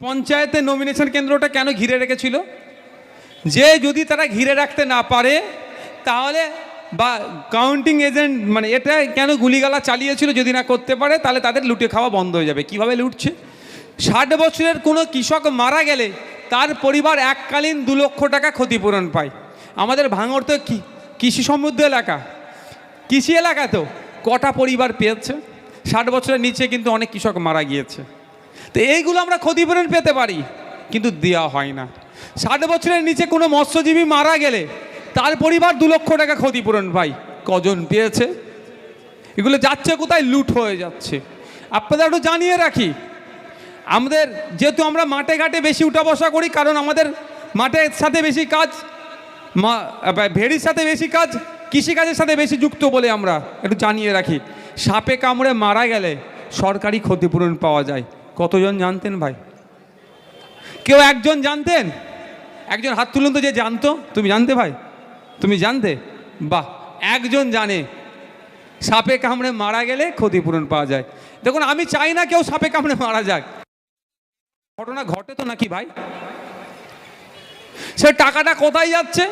পঞ্চায়েতের নমিনেশন কেন্দ্রটা কেন ঘিরে রেখেছিল? যে যদি তারা ঘিরে রাখতে না পারে, তাহলে বা কাউন্টিং এজেন্ট মানে এটা কেন গুলিগালা চালিয়েছিল যদি না করতে পারে, তাহলে তাদের লুটে খাওয়া বন্ধ হয়ে যাবে। কীভাবে লুটছে? ষাট বছরের কোনো কৃষক মারা গেলে তার পরিবার এককালীন দু লক্ষ টাকা ক্ষতিপূরণ পায়। আমাদের ভাঙর তো কি, কৃষি সমৃদ্ধ এলাকা। কৃষি এলাকা তো কটা পরিবার পেয়েছে। ষাট বছরের নিচে কিন্তু অনেক কৃষক মারা গিয়েছে। তো এইগুলো আমরা ক্ষতিপূরণ পেতে পারি, কিন্তু দেওয়া হয় না। ষাট বছরের নিচে কোনো মৎস্যজীবী মারা গেলে তার পরিবার দু লক্ষ টাকা ক্ষতিপূরণ পাই কজন পেয়েছে? এগুলো যাচ্ছে কোথায়? লুট হয়ে যাচ্ছে। আপনাদের একটু জানিয়ে রাখি, আমাদের যেহেতু আমরা মাঠে ঘাটে বেশি উঠা বসা করি, কারণ আমাদের মাঠের সাথে বেশি কাজ, মা ভেড়ির সাথে বেশি কাজ, কৃষিকাজের সাথে বেশি যুক্ত বলে আমরা একটু জানিয়ে রাখি। সাপে কামড়ে মারা গেলে সরকারি ক্ষতিপূরণ পাওয়া যায়। কতজন জানতেন ভাই? কেউ একজন জানতেন? একজন হাত তুলুন তো যে জানতো। তুমি জানতে ভাই? তুমি জানতে? বাহ, একজন জানে। সাপে কামড়ে মারা গেলে ক্ষতিপূরণ পাওয়া যায়। দেখুন, আমি চাই না কেউ সাপে কামড়ে মারা যাক। ঘটনা ঘটে তো নাকি ভাই? সে টাকাটা কোথায় যাচ্ছে?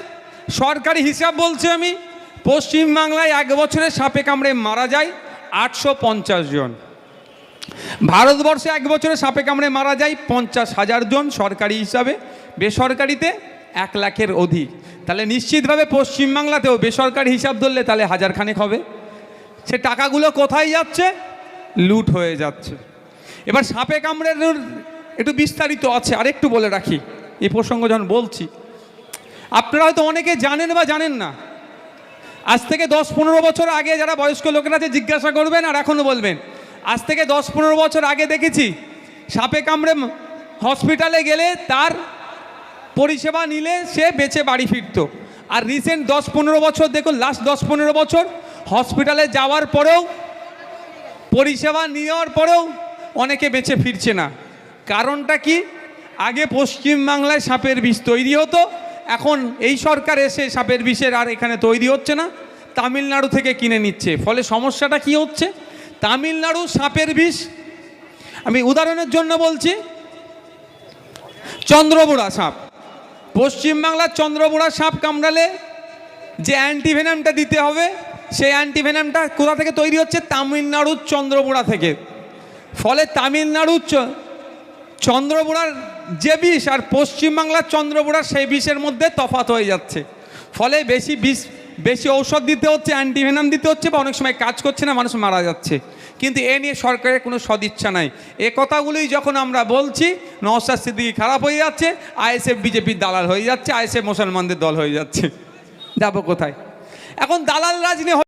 সরকারি হিসাব বলছে আমি, পশ্চিমবাংলায় এক বছরে সাপে কামড়ে মারা যায় আটশো পঞ্চাশ জন। ভারতবর্ষে এক বছরে সাপে কামড়ে মারা যায় পঞ্চাশ হাজার জন সরকারি হিসাবে, বেসরকারিতে এক লাখের অধিক। তাহলে নিশ্চিতভাবে পশ্চিমবাংলাতেও বেসরকারি হিসাব ধরলে তাহলে হাজার খানেক হবে। সে টাকাগুলো কোথায় যাচ্ছে? লুট হয়ে যাচ্ছে। এবার সাপে কামড়ের একটু বিস্তারিত আছে, আরেকটু বলে রাখি। এই প্রসঙ্গ যখন বলছি, আপনারা হয়তো অনেকে জানেন বা জানেন না। আজ থেকে দশ পনেরো বছর আগে যারা বয়স্ক লোকেরা আছে, জিজ্ঞাসা করবেন আর এখনও বলবেন। আজ থেকে দশ পনেরো বছর আগে দেখেছি, সাপে কামড়ে হসপিটালে গেলে তার পরিষেবা নিলে সে বেঁচে বাড়ি ফিরতো। আর রিসেন্ট দশ পনেরো বছর, দেখুন লাস্ট দশ পনেরো বছর হসপিটালে যাওয়ার পরেও, পরিষেবা নেওয়ার পরেও অনেকে বেঁচে ফিরছে না। কারণটা কি? আগে পশ্চিমবাংলায় সাপের বিষ তৈরি হতো, এখন এই সরকার এসে সাপের বিষের আর এখানে তৈরি হচ্ছে না, তামিলনাড়ু থেকে কিনে নিচ্ছে। ফলে সমস্যাটা কি হচ্ছে? তামিলনাড়ু সাপের বিষ। আমি উদাহরণের জন্য বলছি, চন্দ্রবুড়া সাপ। পশ্চিমবাংলার চন্দ্রবুড়া সাপ কামড়ালে যে অ্যান্টিভেনামটা দিতে হবে, সেই অ্যান্টিভেনামটা কোথা থেকে তৈরি হচ্ছে? তামিলনাড়ুর চন্দ্রবুড়া থেকে। ফলে তামিলনাড়ুর চন্দ্রবুড়ার যে বিষ আর পশ্চিমবাংলার চন্দ্রবুড়ার সেই বিষের মধ্যে তফাত হয়ে যাচ্ছে। ফলে বেশি বিষ বেশি ঔষধ দিতে হচ্ছে, অ্যান্টিভেনাম দিতে হচ্ছে বা অনেক সময় কাজ করছে না, মানুষ মারা যাচ্ছে। কিন্তু এ নিয়ে সরকারের কোনো সদিচ্ছা নাই। এ কথাগুলোই যখন আমরা বলছি নওসাদ সিদ্দিকি খারাপ হয়ে যাচ্ছে, আইএসএফ, বিজেপির দালাল হয়ে যাচ্ছে, আইএসএফ মুসলমানদের দল হয়ে যাচ্ছে। যাব কোথায়? এখন দালাল রাজনীতি